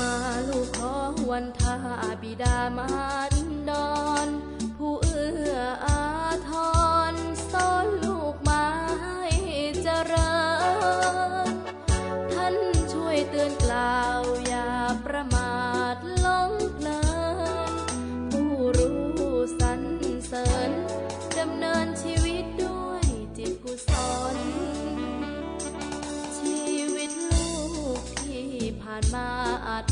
มาลูกขอวันทาบิดามารดอนผู้เอื้ออาทรสอนลูกมาให้เจริญ ท่านช่วยเตือนกล่าวอย่าประมาทหลงเพลินผู้รู้สรรเสริญดำเนินชีวิตด้วยจิตกุศลชีวิตลูกที่ผ่านมา อาจ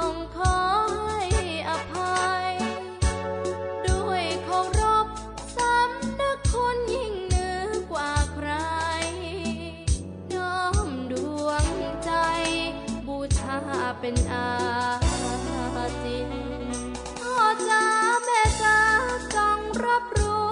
องขอให้อภัย ด้วยเคารพสำนึกคุยิ่งเหนือกว่าใคร น้อมดวงใจ บูชาเป็นอาจินพ่อจ้าแม่จ้าจงรับรู้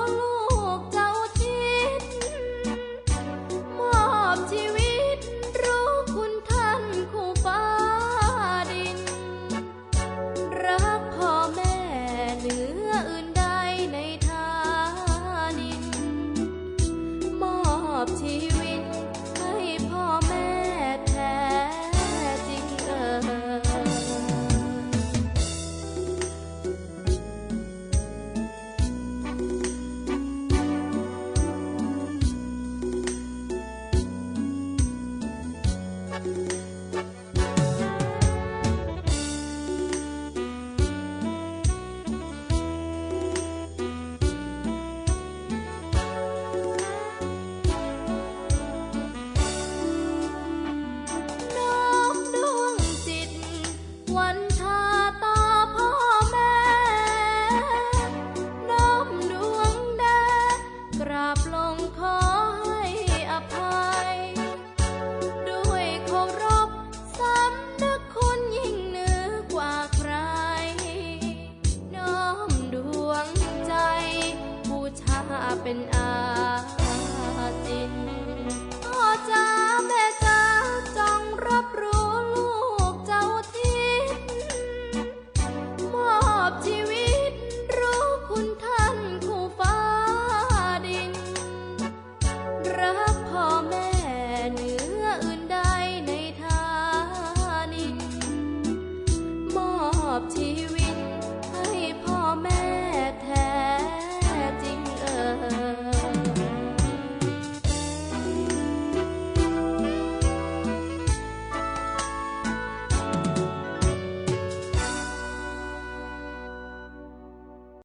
And I.